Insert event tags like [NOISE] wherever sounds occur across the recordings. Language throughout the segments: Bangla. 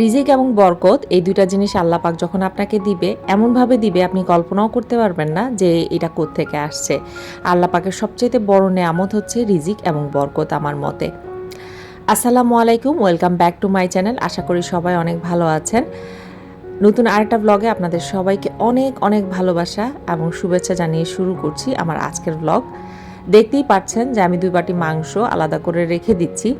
রিজিক এবং বরকত, এই দুইটা জিনিস আল্লাহ পাক যখন আপনাকে দিবে, এমনভাবে দিবে, আপনি কল্পনাও করতে পারবেন না যে এটা থেকে আসছে। আল্লাহ পাকের সবচেয়ে বড় নেয়ামত হচ্ছে রিজিক এবং বরকত আমার মতে। আসসালামু আলাইকুম, welcome back to my channel, আশা করি সবাই অনেক ভালো আছেন। নতুন আরেকটা ব্লগে আপনাদের সবাইকে অনেক অনেক ভালোবাসা এবং শুভেচ্ছা জানিয়ে শুরু করছি আমার আজকের ব্লগ দেখতেই পাচ্ছেন যে আমি দুই বাটি মাংস আলাদা করে রেখে দিচ্ছি।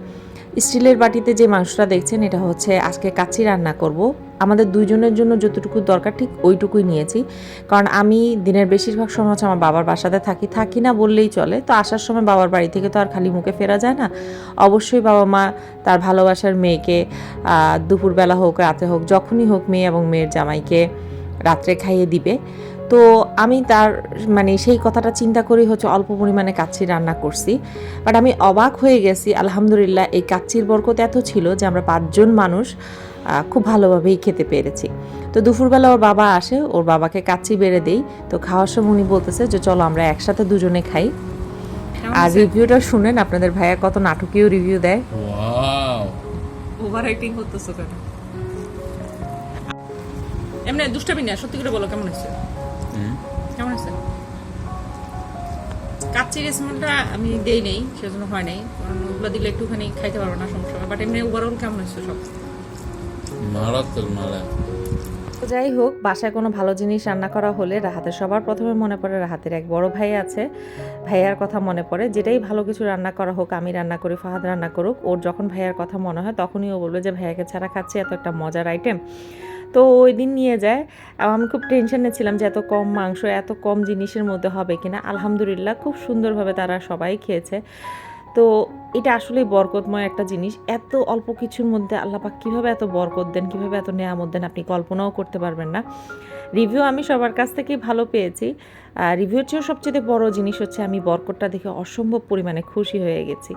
স্টিলের বাটিতে যে মাংসটা দেখছেন, এটা হচ্ছে আজকে কাচ্চি রান্না করব। আমাদের দুইজনের জন্য যতটুকু দরকার, ঠিক ওইটুকুই নিয়েছি। কারণ আমি দিনের বেশিরভাগ সময় হচ্ছে আমার বাবার বাসাতে থাকি থাকি না বললেই চলে। তো আসার সময় বাবার বাড়ি থেকে তো আর খালি মুখে ফেরা যায় না। অবশ্যই বাবা মা তার ভালোবাসার মেয়েকে দুপুরবেলা হোক, রাতে হোক, যখনই হোক মেয়ে এবং মেয়ের জামাইকে রাত্রে খাইয়ে দিবে। তো আমি তার মানে সেই কথাটা চিন্তা করেই হচ্ছে অল্প পরিমাণে কাচ্চি রান্না করছি। বাট আমি অবাক হয়ে গেছি আলহামদুলিল্লাহ এই কাচ্চির বরকত এত ছিল যে আমরা পাঁচজন মানুষ খুব ভালোভাবেই খেতে পেরেছি। তো দুপুরবেলা ওর বাবা আসে ওর বাবাকে কাচ্চি বেড়ে দেই। তো খাওয়ার সময় উনি বলতেছে যে চলো আমরা একসাথে দুজনে খাই। আর রিভিউটা শুনেন আপনাদের ভাইয়া কত নাটকীয় রিভিউ দেয়। ওভার অ্যাক্টিং করতেছো কেন? এমনি দুষ্টামি না সত্যি করে বলো কেমন হয়েছে? কাচ্চি রেসিপিটা আমি দেই নেই সেজন্য হয় নাই। কারণ ওগুলো দিলে একটুখানি খাইতে পারব না সমস্যা বাট এমনি ওভারঅল কেমন হয়েছে সব? মারাত্মক মারা। যাই হোক বাসায় কোনো ভালো জিনিস রান্না করা হলে রাহাতের সবার প্রথমে মনে পড়ে রাহাতের এক বড় ভাই আছে। ভাইয়ার কথা মনে পড়ে যেটাই ভালো কিছু রান্না করা হোক আমি রান্না করি ফাহাদ রান্না করুক ওর যখন ভাইয়ার কথা মনে হয় তখনই ও বলবে যে ভাইয়াকে ছাড়া খাচ্ছি এত একটা মজার আইটেম তো ওই দিন নিয়ে যায়। আমি খুব টেনশনে ছিলাম যে এত কম মাংস, এত কম জিনিসের মধ্যে হবে কিনা। আলহামদুলিল্লাহ খুব সুন্দরভাবে তারা সবাই খেয়েছে। তো এটা আসলেই বরকতময় একটা জিনিস। এত অল্প কিছুর মধ্যে আল্লাপাক কীভাবে এত বরকত দেন, কীভাবে এত নেয়ামত দেন আপনি কল্পনাও করতে পারবেন না। রিভিউ আমি সবার কাছ থেকেই ভালো পেয়েছি। রিভিউর চেয়েও সবচেয়ে বড় জিনিস হচ্ছে আমি বরকতটা দেখে অসম্ভব পরিমাণে খুশি হয়ে গেছি।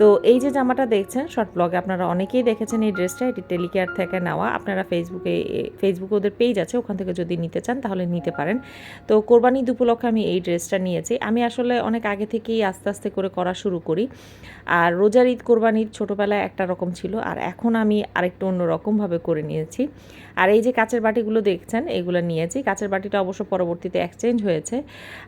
তো এই যে জামাটা দেখছেন শর্ট ব্লগে আপনারা অনেকেই দেখেছেন এই ড্রেসটা, এটি টেলিকেয়ার থেকে নেওয়া। আপনারা ফেসবুকে ফেসবুকে ওদের পেজ আছে, ওখান থেকে যদি নিতে চান তাহলে নিতে পারেন। তো কোরবানি উপলক্ষে আমি এই ড্রেসটা নিয়েছি। আমি আসলে অনেক আগে থেকেই আস্তে আস্তে করে করা শুরু করি। আর রোজার ঈদ কোরবানির ছোটোবেলায় একটা রকম ছিল, আর এখন আমি আরেকটু অন্য রকমভাবে করে নিয়েছি। আর এই যে কাচের বাটিগুলো দেখছেন, এগুলো নিয়েছি। কাচের বাটিটা অবশ্য পরবর্তীতে এক্সচেঞ্জ হয়েছে।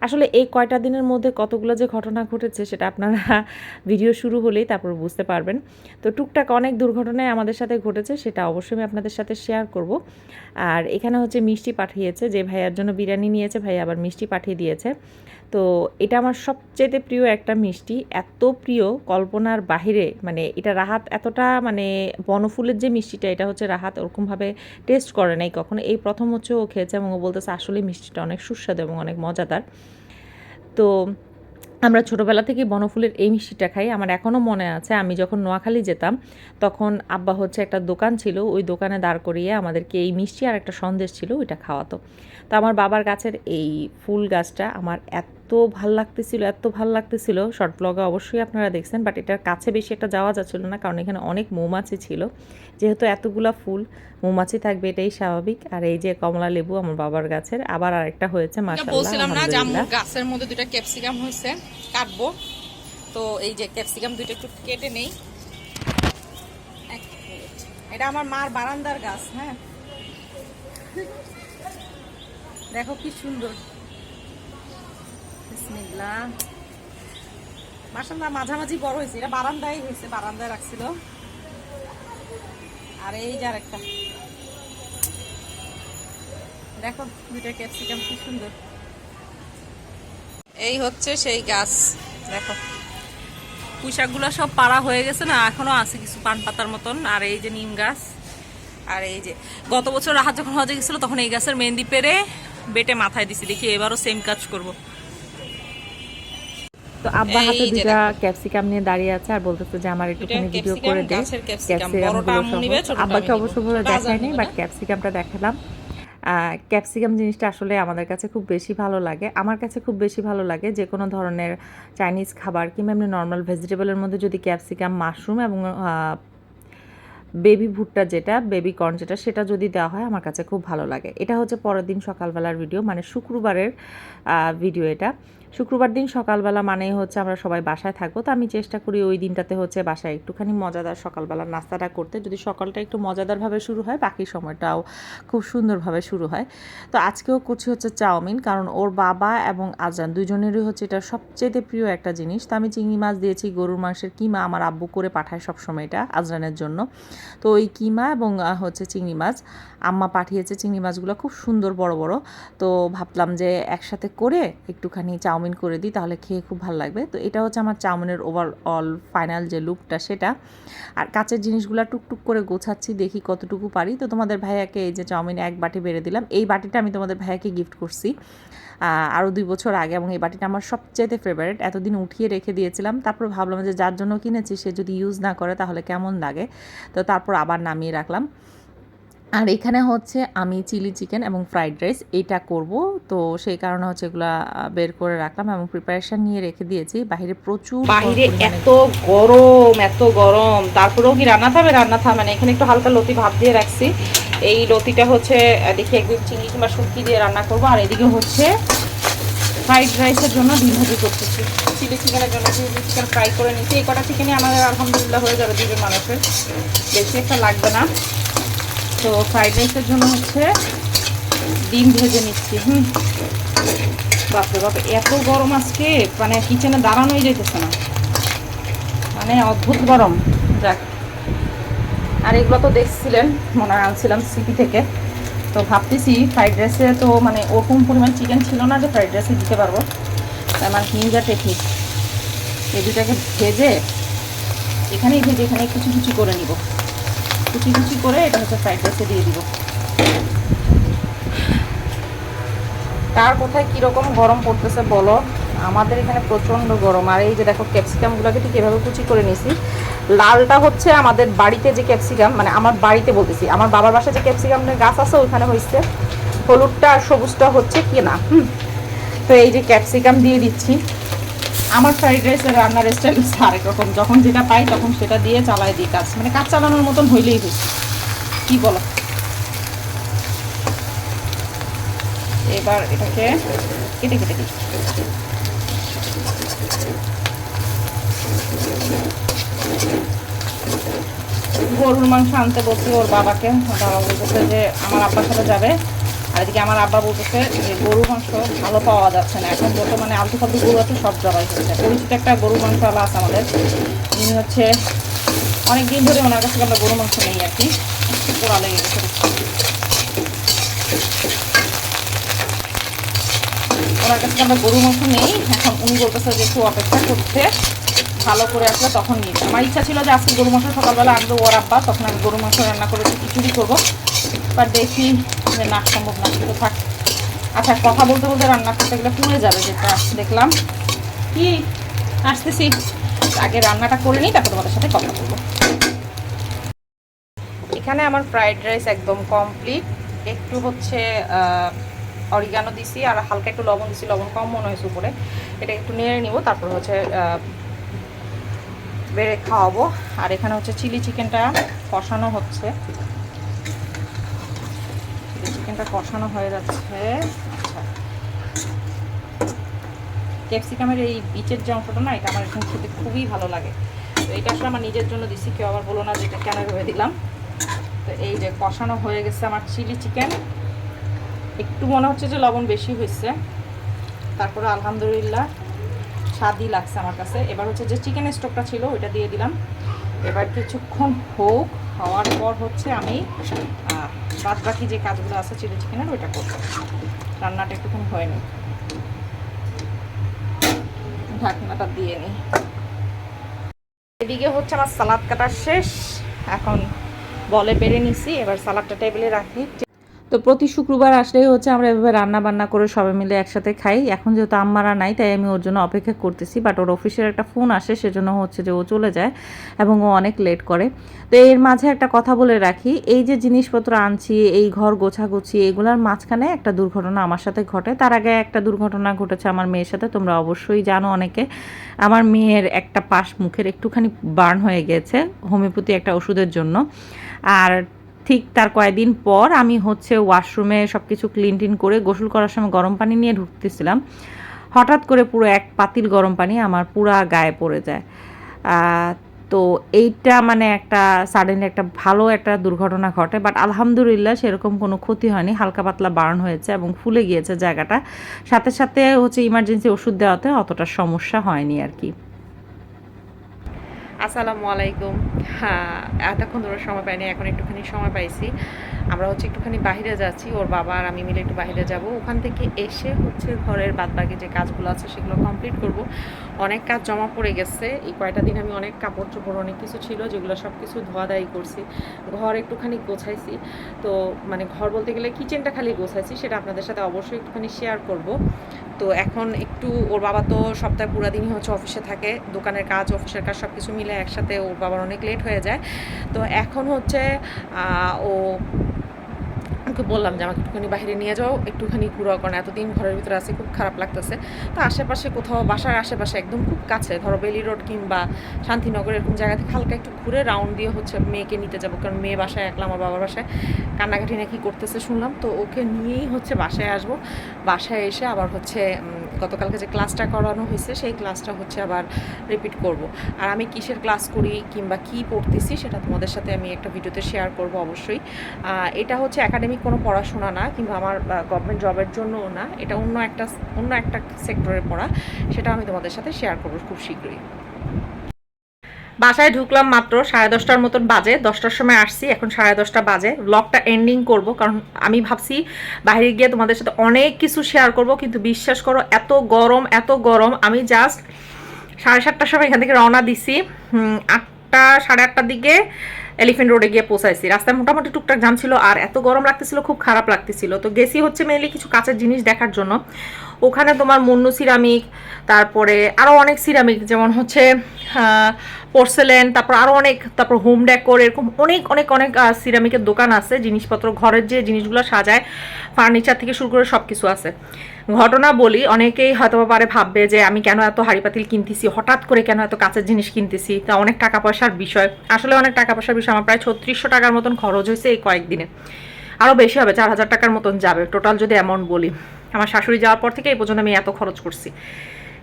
আসলে এই কয়টা দিনের মধ্যে কতগুলো যে ঘটনা ঘটেছে, সেটা আপনারা [LAUGHS] ভিডিও শুরু হলেই তারপর বুঝতে পারবেন। তো টুকটাক অনেক দুর্ঘটনায় আমাদের সাথে ঘটেছে, সেটা অবশ্যই আমি আপনাদের সাথে শেয়ার করব। আর এখানে হচ্ছে মিষ্টি পাঠিয়েছে, যে ভাইয়ার জন্য বিরিয়ানি নিয়েছে ভাই আবার মিষ্টি পাঠিয়ে দিয়েছে। তো এটা আমার সবচেয়ে প্রিয় একটা মিষ্টি, এত প্রিয় কল্পনার বাহিরে মানে এটা রাহাত এতটা মানে বনফুলের যে মিষ্টিটা, এটা হচ্ছে রাহাত ওরকমভাবে টেস্ট করে নাই কখনো। এই প্রথম হচ্ছে ও খেয়েছে এবং ও বলতেছে আসলে মিষ্টিটা অনেক সুস্বাদু এবং অনেক মজাদার। তো আমরা ছোটোবেলা থেকে বনফুলের এই মিষ্টিটা খাই। আমার এখনও মনে আছে, আমি যখন নোয়াখালী যেতাম, তখন আব্বা হচ্ছে একটা দোকান ছিল, ওই দোকানে দাঁড় করিয়ে আমাদেরকে এই মিষ্টি আর একটা সন্দেশ ছিল, ওইটা খাওয়াতো। তো আমার বাবার গাছের এই ফুল গাছটা আমার এত ভালো লাগতেছিল এত ভালো লাগতেছিল। শর্ট ব্লগে অবশ্যই আপনারা দেখছেন বাট এটার কাছে বেশি একটা যাওয়া যাচ্ছিল না কারণ এখানে অনেক মৌমাছি ছিল। যেহেতু এতগুলা ফুল মৌমাছি থাকবে এটাই স্বাভাবিক। আর এই যে কমলা লেবু আমার বাবার গাছের আবার আরেকটা হয়েছে বলছিলাম না যে গাছের মধ্যে দুটো ক্যাপসিকাম হয়েছে কাটবো। তো এই যে ক্যাপসিকাম দুইটা একটু কেটে নেই। এটা আমার মার বারান্দার গাছ হ্যাঁ। দেখো কি সুন্দর। মাসাল্লাহ মাঝামাঝি বড় হয়েছে। এটা বারান্দায় হয়েছে, বারান্দায় রাখছিল। আর এই যে আরেকটা। দেখো দুইটা ক্যাপসিকাম কি সুন্দর। এই হচ্ছে সেই গাছ, দেখো। পুঁইশাকগুলো সব পাড়া হয়ে গেছে না, এখনও আছে কিছু পান পাতার মতন। আর এই যে নিম গাছ, আর এই যে গত বছর রাহাত যখন হজে গেছিল, তখন এই গাছের মেহেন্দি পেরে বেটে মাথায় দিছি, দেখি এবারও সেম কাজ করব। তো আব্বা হাতে যে দুইটা ক্যাপসিকাম নিয়ে দাঁড়িয়ে আছে আর বলতেছে যে আমার একটুখানি ভিডিও করে দে ক্যাপসিকাম। আব্বাকে অবশ্য। ভাবে দেখায়নি বাট ক্যাপসিকামটা দেখালাম। ক্যাপসিকাম জিনিসটা আসলে আমাদের কাছে খুব বেশি ভালো লাগে। আমার কাছে খুব বেশি ভালো লাগে যে কোনো ধরনের চাইনিজ খাবার কিংবা এমনি নর্মাল ভেজিটেবলের মধ্যে যদি ক্যাপসিকাম মাশরুম এবং বেবি ভুট্টা যেটা বেবি কর্ন যেটা সেটা যদি দেওয়া হয় আমার কাছে খুব ভালো লাগে। এটা হচ্ছে পরের দিন সকালবেলার ভিডিও মানে শুক্রবারের ভিডিও এটা। শুক্রবার দিন সকালবেলা মানেই হচ্ছে আমরা সবাই বাসায় থাকব। তো আমি চেষ্টা করি ওই দিনটাতে হচ্ছে বাসায় একটুখানি মজাদার সকালবেলা নাস্তাটা করতে। যদি সকালটা একটু মজাদারভাবে শুরু হয়, বাকি সময়টাও খুব সুন্দরভাবে শুরু হয়। তো আজকেও করছি হচ্ছে চাউমিন, কারণ ওর বাবা এবং আজান দুজনেরই হচ্ছে এটা সবচেয়ে প্রিয় একটা জিনিস। তো আমি চিংড়ি মাছ দিয়েছি, গরুর মাংসের কিমা আমার আব্বু করে পাঠায় সবসময় এটা আজরানের জন্য। তো ওই কিমা এবং হচ্ছে চিংড়ি মাছ, আম্মা পাঠিয়েছে চিংড়ি মাছগুলো খুব সুন্দর বড় বড়। তো ভাবলাম যে একসাথে করে একটুখানি চাউমিন করে দিই, তাহলে খেয়ে খুব ভালো লাগবে। তো এটা হচ্ছে আমার চাউমিনের ওভারঅল ফাইনাল যে লুকটা সেটা। আর কাচের জিনিসগুলো টুকটুক করে গোছাচ্ছি, দেখি কতটুকু পারি। তো তোমাদের ভাইয়াকে এই যে চাউমিন এক বাটি বেড়ে দিলাম। এই বাটিটা আমি তোমাদের ভাইয়াকে গিফট করছি আরও দুই বছর আগে। এবং এই বাটিটা আমার সবচেয়ে ফেভারিট এতদিন উঠিয়ে রেখে দিয়েছিলাম। তারপর ভাবলাম যে যার জন্য কিনেছি, সে যদি ইউজ না করে তাহলে কেমন লাগে? তো তারপর আবার নামিয়ে রাখলাম। আর এখানে হচ্ছে আমি চিলি চিকেন এবং ফ্রাইড রাইস এটা করব। তো সেই কারণে হচ্ছে এগুলা বের করে রাখলাম এবং প্রিপারেশন নিয়ে রেখে দিয়েছি। বাইরে প্রচুর বাহিরে পরিমাণে এত গরম এত গরম। তারপরেও কি রান্না থামে? রান্না থামে না। এখানে একটু হালকা লতি ভাব দিয়ে রাখছি। এই লতিটা হচ্ছে দেখি একদিন চিংড়ি কিংবা শুটকি দিয়ে রান্না করব। আর এদিকে হচ্ছে ফ্রাইড রাইসের জন্য ডিম ভাজি করতেছি। চিলি চিকেনের জন্য চিলি চিকেন ফ্রাই করে নিচ্ছি এই কটা চিকেনই আমাদের আলহামদুলিল্লাহ হয়ে যাবে দুজন মানুষের। বেশি একটা লাগবে না। তো ফ্রাইড রাইসের জন্য হচ্ছে ডিম ভেজে নিচ্ছি, হুম। বাপরে বাপরে এত গরম আজকে মানে কিচেনে দাঁড়ানোই যেতেছে না। মানে অদ্ভুত গরম। যাক, আর এগুলো তো দেখছিলেন, মনে হয় আনছিলাম সিপি থেকে। তো ভাবতেছি ফ্রাইড রাইসে তো মানে ওরকম পরিমাণ চিকেন ছিল না যে ফ্রাইড রাইসে দিতে পারব। মানে নিনজা টেকনিক এই দুটাকে ভেজে, এখানেই ভেজে এখানে কিছু কুচি করে নিব। কুচি কুচি করে এটা হচ্ছে ফ্রাইড রাইসে দিয়ে দিব। কার কোথায় কীরকম গরম পড়তেছে বলো? আমাদের এখানে প্রচণ্ড গরম। আর এই যে দেখো ক্যাপসিকামগুলোকে ঠিক এভাবে কুচি করে নিছি লালটা হচ্ছে আমাদের বাড়িতে যে ক্যাপসিকাম মানে আমার বাড়িতে বলতেছি, আমার বাবার বাসায় যে ক্যাপসিকামের গাছ আছে ওইখানে হয়েছে। হলুদটা আর সবুজটা হচ্ছে কেনা হুম। তো এই যে ক্যাপসিকাম দিয়ে দিচ্ছি। আমার ফ্রাইড রাইসের রান্নার স্টাইল হচ্ছে যখন যেটা পাই তখন সেটা দিয়ে চালাই দিই কাজ। মানে কাজ চালানোর মতন হইলেই হয়েছে কি বলো? এবার এটাকে কেটে কেটে দিই। গরুর মাংস আনতে বলছি, ওর বাবাকে। বাবা বলতেছে যে, আমার আব্বার সাথে যাবে। আর এদিকে আমার আব্বা বলতেছে যে গরুর মাংস ভালো পাওয়া যাচ্ছে না। এখন বর্তমানে আলতু ফালতু গরু আছে, সব জবাই হচ্ছে। পরিচিত একটা গরুর মাংস আলা আছে আমাদের। তিনি হচ্ছে অনেক দিন ধরে ওনার কাছে আমরা গরু, মাংস নেই আর কি। পোড়া লেগে গেছে। ওনার কাছে আমরা গরু, মাংস নেই। এখন উনি বলতেছে যে একটু অপেক্ষা করতে। ভালো করে আসলে তখন নিই আমার ইচ্ছা ছিল যে আজকে গরু, মাংস সকালবেলা আনব, ওর আব্বা। তখন আমি গরু, মাংস রান্না করে খিচুড়ি করব। বাট দেখি যে না, সম্ভব না, কিন্তু থাক। আচ্ছা কথা বলতে বলতে রান্না করতে গেলে পুড়ে যাবে, যেটা দেখলাম। কি? আসতেছি। আগে রান্নাটা করে নিই, তারপর তোমাদের সাথে কথা বলব। এখানে আমার ফ্রাইড রাইস একদম কমপ্লিট। একটু হচ্ছে অরিগানো দিছি, আর হালকা একটু লবণ দিছি। লবণ কম মনে হয়েছে উপরে। এটা একটু নেড়ে নিব, তারপর হচ্ছে বেড়ে খাওয়াবো। আর এখানে হচ্ছে চিলি চিকেনটা কষানো হচ্ছে। চিকেনটা কষানো হয়ে যাচ্ছে। আচ্ছা। ক্যাপসিকামের এই বিচের যে অংশটা না, এটা আমার এখন খেতে খুবই ভালো লাগে। তো এটা আসলে আমার নিজের জন্য দিছি, কেউ আবার বলো না যে এটা কেন ভেবে দিলাম। তো এই যে কষানো হয়ে গেছে আমার চিলি চিকেন। একটু মনে হচ্ছে যে লবণ বেশি হয়েছে। তারপরে আলহামদুলিল্লাহ স্বাদই লাগছে আমার কাছে। এবার হচ্ছে যে চিকেন স্টকটা ছিল, ওইটা দিয়ে দিলাম। এবার কিছুক্ষণ হোক, হওয়ার পর হচ্ছে আমি বাদ বাকি যে কাজগুলো আছে চিলি চিকেনের, ওইটা করব। রান্নাটা একটুখানি হয়নি ঢাকনাটা দিয়ে নিই এদিকে হচ্ছে আমার সালাদ কাটা শেষ। এখন বলে বেড়ে নিছি, এবার সালাদটা টেবিলে রাখি। তো প্রতি শুক্রবার আসলেই হচ্ছে আমরা এভাবে রান্না বান্না করে সবাই মিলে একসাথে খাই। এখন যেহেতু আম্মারা নাই, তাই আমি ওর জন্য অপেক্ষা করতেছি বাট ওর অফিসের একটা ফোন আসে, সেজন্য হচ্ছে যে ও চলে যায় এবং ও অনেক লেট করে। তো এর মাঝে একটা কথা বলে রাখি, এই যে জিনিসপত্র আনছি, এই ঘর গোছাগুছি, এগুলার মাঝখানে একটা দুর্ঘটনা আমার সাথে ঘটে। তার আগে একটা দুর্ঘটনা ঘটেছে আমার মেয়ের সাথে, তোমরা অবশ্যই জানো অনেকে। আমার মেয়ের একটা পাশ মুখের একটুখানি বার্ন হয়ে গেছে, হোমিওপ্যাথি একটা ওষুধের জন্য। আর ঠিক তার কয়েকদিন পর আমি হচ্ছে ওয়াশরুমে সব কিছু ক্লিন টিন করে গোসল করার সময় গরম পানি নিয়ে ঢুকতেছিলাম। হঠাৎ করে পুরো এক পাতিল গরম পানি আমার পুরা গায়ে পড়ে যায়। তো এইটা মানে একটা সাডেনলি একটা ভালো একটা দুর্ঘটনা ঘটে বাট আলহামদুলিল্লাহ সেরকম কোনো ক্ষতি হয়নি। হালকা পাতলা বার্ন হয়েছে এবং ফুলে গিয়েছে জায়গাটা। সাথে সাথে হচ্ছে ইমার্জেন্সি ওষুধ দেওয়াতে অতটা সমস্যা হয়নি আর কি। আসসালামু আলাইকুম। হ্যাঁ এতক্ষণ ধরে সময় পাইনি, এখন একটুখানি সময় পাইছি। আমরা হচ্ছে একটুখানি বাইরে যাচ্ছি, ওর বাবা আর আমি মিলে একটু বাইরে যাব। ওখান থেকে এসে হচ্ছে ঘরের বাদবাকি যে কাজগুলো আছে সেগুলো কমপ্লিট করব। অনেক কাজ জমা পড়ে গেছে। এই কয়টা দিন আমি অনেক কাপড় চোপড় অনেক কিছু ছিল, যেগুলো সব কিছু ধোয়াদাই করছি। ঘর একটুখানি গোছাইছি। তো মানে ঘর বলতে গেলে কিচেনটা খালি গোছাইছি, সেটা আপনাদের সাথে অবশ্যই একটুখানি শেয়ার করব। তো এখন একটু ওর বাবা তো সপ্তাহে পুরা দিনই হচ্ছে অফিসে থাকে, দোকানের কাজ, অফিসের কাজ সব কিছু মিলে একসাথে ওর বাবার অনেক লেট হয়ে যায়। তো এখন হচ্ছে ও ওকে বললাম যে, আমাকে একটুখানি বাইরে নিয়ে যাও, একটুখানি ঘুরো কারণ এতদিন ঘরের ভিতরে আছে, খুব খারাপ লাগতেছে। তো আশেপাশে কোথাও, বাসার আশেপাশে একদম খুব কাছে, ধরো বেলি রোড কিংবা শান্তিনগর এরকম জায়গা থেকে হালকা একটু ঘুরে রাউন্ড দিয়ে হচ্ছে মেয়েকে নিতে যাব, কারণ মেয়ে বাসায় একলা, আমার বাবার বাসায় কান্নাকাটি নাকি করতেছে শুনলাম। তো ওকে নিয়েই হচ্ছে বাসায় আসব। বাসায় এসে আবার হচ্ছে গতকালকে যে ক্লাসটা করানো হয়েছে, সেই ক্লাসটা হচ্ছে আবার রিপিট করব। আর আমি কিসের ক্লাস করি কিংবা কি পড়তেছি সেটা তোমাদের সাথে আমি একটা ভিডিওতে শেয়ার করব অবশ্যই। এটা হচ্ছে একাডেমিক কোনো পড়াশোনা না কিংবা আমার গভর্নমেন্ট জবের জন্যও না। এটা অন্য একটা অন্য একটা সেক্টরের পড়া। সেটা আমি তোমাদের সাথে শেয়ার করব খুব শীঘ্রই। বাসায় ঢুকলাম মাত্র সাড়ে দশটার মতন বাজে, দশটার সময় আসছি, এখন সাড়ে দশটা বাজে। ব্লগটা এন্ডিং করব, কারণ আমি ভাবছি বাইরে গিয়ে তোমাদের সাথে অনেক কিছু শেয়ার করব, কিন্তু বিশ্বাস করো, এত গরম এত গরম। আমি জাস্ট সাড়ে সাতটার সময় এখান থেকে রওনা দিছি। আটটা, সাড়ে আটটার দিকে এলিফেন্ট রোডে গিয়ে পৌঁছাইছি। রাস্তায় মোটামুটি টুকটাক জাম ছিল, আর এত গরম লাগতেছিল, খুব খারাপ লাগতেছিল। তো গেছি হচ্ছে মেনলি কিছু কাঁচের জিনিস দেখার জন্য। ওখানে তোমার মুন্নু সিরামিক, তারপরে আরও অনেক সিরামিক, যেমন হচ্ছে পোর্সেলেন তারপর আরও অনেক, তারপর হোম ডেকোর এরকম অনেক অনেক অনেক সিরামিকের দোকান আছে, জিনিসপত্র, ঘরের যে জিনিসগুলো সাজায় ফার্নিচার থেকে শুরু করে সব কিছু আছে। ঘটনা বলি, অনেকেই হয়তো পারে ভাববে যে আমি কেন এত হাড়ি পাতিল কিনতেছি, হঠাৎ করে কেন এত কাঁচের জিনিস কিনতেছি, তা অনেক টাকা পয়সার বিষয়। আসলে অনেক টাকা পয়সার বিষয়, আমার প্রায় ছত্রিশশো টাকার মতন খরচ হয়েছে এই কয়েকদিনে। আরও বেশি হবে, চার হাজার টাকার মতন যাবে টোটাল যদি অ্যামাউন্ট বলি। আমার শাশুড়ি যাওয়ার পর থেকে এই পর্যন্ত আমি এত খরচ করছি।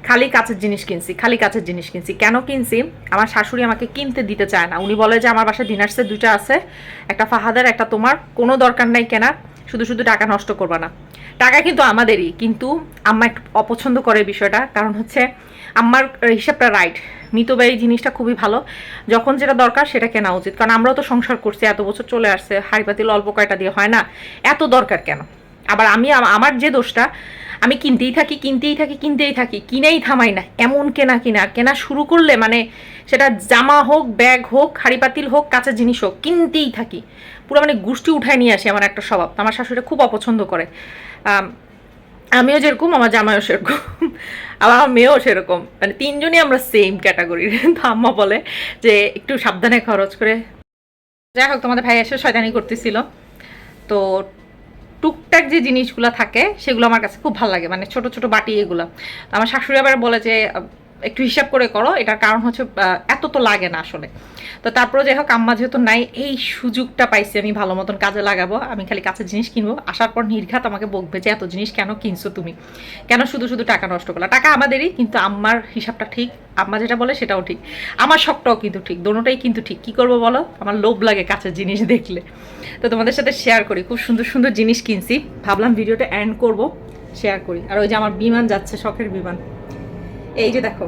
খালি কাছের জিনিস কিনছি, খালি কাছের জিনিস কিনছি। কেন কিনছি? আমার শাশুড়ি আমাকে কিনতে দিতে চায় না। উনি বলে যে, আমার বাসায় ডিনার সেট দুইটা আছে, একটা ফাহাদের, একটা তোমার। কোনো দরকার নাই কেনা, শুধু শুধু টাকা নষ্ট করবা না। টাকা কিন্তু আমাদেরই, কিন্তু আম্মা একটু অপছন্দ করে বিষয়টা। কারণ হচ্ছে, আম্মার হিসাবটা রাইট মিতব্যয়ী জিনিসটা খুবই ভালো। যখন যেটা দরকার সেটা কেনা উচিত। কারণ আমরাও তো সংসার করছি, এত বছর চলে আসছে হাড়ি অল্প কয়টা দিয়ে হয় না? এত দরকার কেন? আবার আমি আমার যে দোষটা, আমি কিনতেই থাকি কিনতেই থাকি কিনতেই থাকি, কিনেই থামাই না, এমন কেনা কিনা, কেনা শুরু করলে মানে সেটা জামা হোক, ব্যাগ হোক হাড়ি পাতিল হোক, কাঁচা জিনিস হোক, কিনতেই থাকি। পুরো মানে গুষ্টি উঠায় নিয়ে আসি আমার একটা স্বভাব আমার শাশুড়ি খুব অপছন্দ করে। আমিও যেরকম, আমার জামাইও সেরকম, আবার আমার মেয়েও সেরকম মানে তিনজনই আমরা সেম ক্যাটাগরির তো আম্মা বলে যে, একটু সাবধানে খরচ করে। যাই হোক, তোমাদের ভাই এসে শয়তানি করতেছিল। তো টুকটাক যে জিনিসগুলো থাকে, সেগুলো আমার কাছে খুব ভালো লাগে। মানে ছোট ছোট বাটি এগুলো। আমার শাশুড়ি আবার বলে যে একটু হিসাব করে করো, এটার কারণ হচ্ছে এত তো লাগে না আসলে। তো তারপরে যাই হোক, আম্মা যেহেতু নাই, এই সুযোগটা পাইছি আমি ভালো মতন কাজে লাগাবো, আমি খালি কাছের জিনিস কিনবো। আসার পর নির্ঘাত আমাকে বকবে যে, এত জিনিস কেন কিনছো তুমি? কেন শুধু শুধু টাকা নষ্ট করলা? টাকা আমাদেরই, কিন্তু আম্মার হিসাবটা ঠিক, আম্মা যেটা বলে সেটাও ঠিক। আমার শখটাও কিন্তু ঠিক, দোনোটাই কিন্তু ঠিক। কি করব বলো? আমার লোভ লাগে কাছের জিনিস দেখলে। তো তোমাদের সাথে শেয়ার করি, খুব সুন্দর সুন্দর জিনিস কিনছি। ভাবলাম ভিডিওটা এন্ড করব শেয়ার করি। আর ওই যে আমার বিমান যাচ্ছে, শখের বিমান। এই যে দেখো,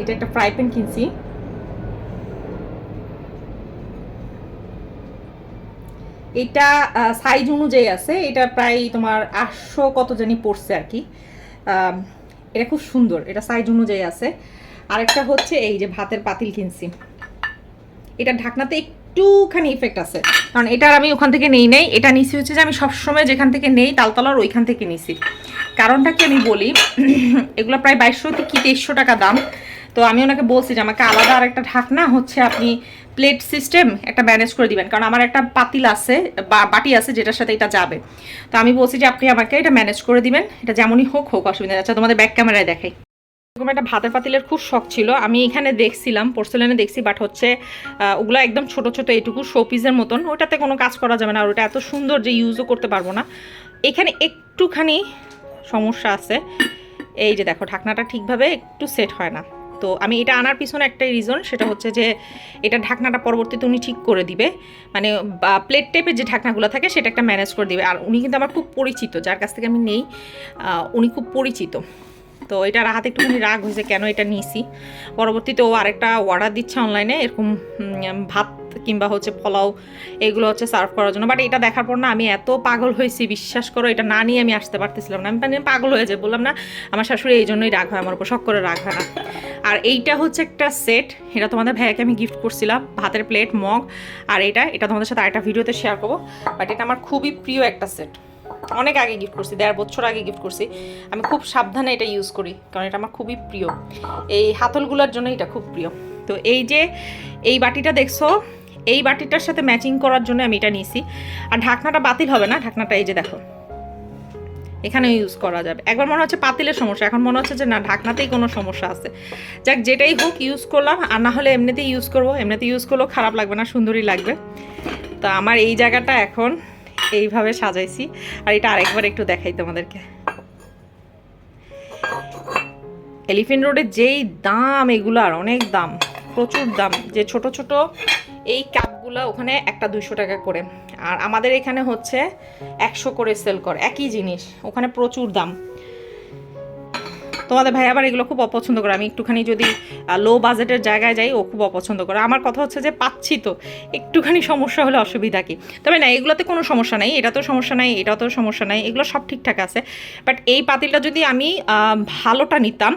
এটা একটা ফ্রাই প্যান কিনছি। এটা সাইজ অনুযায়ী আছে, এটা প্রায় তোমার আটশো কত জানি পড়ছে আর কি। এটা খুব সুন্দর, এটা সাইজ অনুযায়ী আছে। আরেকটা হচ্ছে এই যে ভাতের পাতিল কিনছি। এটা ঢাকনাতে একটুখানি ইফেক্ট আছে। কারণ এটার আমি ওখান থেকে নেই নেই, এটা নিছি হচ্ছে যে আমি সবসময় যেখান থেকে নেই তালতলার ওইখান থেকে নিছি। কারণটা কি আমি বলি, [CLEARS THROAT] এগুলো প্রায় বাইশশো কি তেইশশো টাকা দাম। তো আমি ওনাকে বলছি যে আমাকে আলাদা আর একটা ঢাকনা হচ্ছে আপনি প্লেট সিস্টেম একটা ম্যানেজ করে দিবেন। কারণ আমার একটা পাতিল আছে, বা বাটি আছে যেটার সাথে এটা যাবে। তো আমি বলছি যে আপনি আমাকে এটা ম্যানেজ করে দিবেন, এটা যেমনই হোক হোক, অসুবিধা। আচ্ছা তোমাদের ব্যাক ক্যামেরায় দেখাই। এরকম একটা ভাতের পাতিলের খুব শখ ছিল। আমি এখানে দেখছিলাম পোর্সেলেনে দেখছি বাট হচ্ছে ওগুলো একদম ছোট ছোট এইটুকু শোপিসের মতন। ওটাতে কোনো কাজ করা যাবে না, আর ওটা এত সুন্দর যে ইউজও করতে পারব না। এখানে একটুখানি সমস্যা আছে। এই যে দেখো, ঢাকনাটা ঠিকভাবে একটু সেট হয় না। তো আমি এটা আনার পিছনে একটাই রিজন সেটা হচ্ছে যে, এটা ঢাকনাটা পরবর্তীতে উনি ঠিক করে দিবে। মানে প্লেট টাইপের যে ঢাকনাগুলো থাকে, সেটা একটা ম্যানেজ করে দিবে। আর উনি কিন্তু আমার খুব পরিচিত, যার কাছ থেকে আমি নেই উনি খুব পরিচিত। তো এটা হাতে একটুখানি রাগ হয়েছে, কেন এটা নিয়েছি? পরবর্তীতে ও আরেকটা অর্ডার দিচ্ছে অনলাইনে এরকম ভাত কিংবা হচ্ছে পোলাও, এগুলো হচ্ছে সার্ভ করার জন্য। বাট এটা দেখার পর না, আমি এত পাগল হয়েছি, বিশ্বাস করো, এটা না নিয়ে আমি আসতে পারতেছিলাম না। আমি মানে পাগল হয়ে যাই, বললাম না, আমার শাশুড়ি এই জন্যই রাগ হয়, আমার উপর শখ করে রাগ হয় না। আর এইটা হচ্ছে একটা সেট এটা তোমাদের ভাইয়াকে আমি গিফট করছিলাম, ভাতের প্লেট মগ, আর এটা এটা তোমাদের সাথে আরেকটা ভিডিওতে শেয়ার করব। বাট এটা আমার খুবই প্রিয় একটা সেট অনেক আগে গিফট করছি, দেড় বছর আগে গিফট করছি। আমি খুব সাবধানে এটা ইউজ করি, কারণ এটা আমার খুবই প্রিয়। এই হাতলগুলোর জন্য এটা খুব প্রিয়। তো এই যে, এই বাটিটা দেখছ, এই বাটিটার সাথে ম্যাচিং করার জন্য আমি এটা নিয়েছি। আর ঢাকনাটা বাতিল হবে না, ঢাকনাটা এই যে দেখো। এখানে ইউজ করা যাবে। একবার মনে হচ্ছে পাতিলের সমস্যা, এখন মনে হচ্ছে যে না, ঢাকনাতেই কোনো সমস্যা আছে। যাক, যেটাই হোক ইউজ করলাম। আর না হলে এমনিতেই ইউজ করব। এমনিতে ইউজ করলেও খারাপ লাগবে না, সুন্দরই লাগবে। তো আমার এই জায়গাটা এখন এইভাবে সাজাইছি। আর এটা আরেকবার একটু দেখাই তোমাদেরকে। এলিফেন্ট রোডের যেই দাম এগুলার অনেক দাম, প্রচুর দাম। যে ছোট ছোট এই কাপগুলো ওখানে একটা দুইশো টাকা করে। আর আমাদের এখানে হচ্ছে একশো করে সেল কর, একই জিনিস। ওখানে প্রচুর দাম। তোমাদের ভাই আবার এগুলো খুব অপছন্দ করে। আমি একটুখানি যদি লো বাজেটের জায়গায় যাই, ও খুব অপছন্দ করে। আমার কথা হচ্ছে যে পাচ্ছি তো। একটুখানি সমস্যা হলে অসুবিধা কি? তবে না, এগুলোতে কোনো সমস্যা নাই। এটা তো সমস্যা নাই তো সমস্যা নাই। এগুলো সব ঠিকঠাক আছে। বাট এই পাতিলটা যদি আমি ভালোটা নিতাম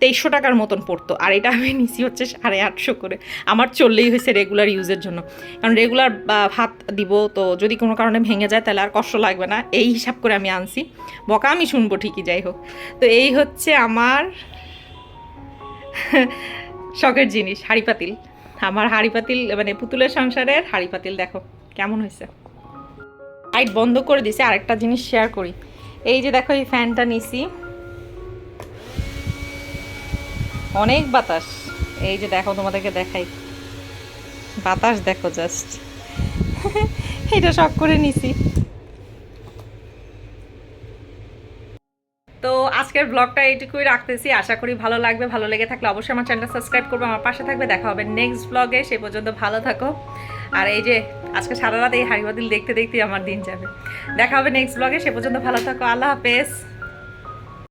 তেইশশো টাকার মতন পড়তো। আর এটা আমি নিছি হচ্ছে সাড়ে আটশো করে। আমার চললেই হয়েছে রেগুলার ইউজের জন্য। কারণ রেগুলার ভাত দিব, তো যদি কোনো কারণে ভেঙে যায় তাহলে আর কষ্ট লাগবে না। এই হিসাব করে আমি আনছি। বকা আমি শুনব ঠিকই, যাই হোক। তো এই হচ্ছে আমার শখের জিনিস, হাড়ি পাতিল। আমার হাড়ি পাতিল মানে পুতুলের সংসারের হাড়ি পাতিল, দেখো কেমন হয়েছে। লাইট বন্ধ করে দিছে, আরেকটা জিনিস শেয়ার করি। এই যে দেখো, এই ফ্যানটা নিছি। অনেক বাতাস। এই যে দেখো, তোমাদেরকে দেখাই। বাতাস দেখো জাস্ট [LAUGHS] এটা শখ করে নিছি। তো আজকের ব্লগটা এইটুকুই রাখতেছি। আশা করি ভালো লাগবে, ভালো লেগে থাকলে অবশ্যই আমার চ্যানেলটা সাবস্ক্রাইব করবে, আমার পাশে থাকবে। দেখা হবে নেক্সট ব্লগে সে পর্যন্ত ভালো থাকো। আর এই যে আজকে সারা রাত এই হাড়ি বাতিল দেখতে দেখতেই আমার দিন যাবে। দেখা হবে নেক্সট ব্লগে সে পর্যন্ত ভালো থাকো। আল্লাহ হাফেজ।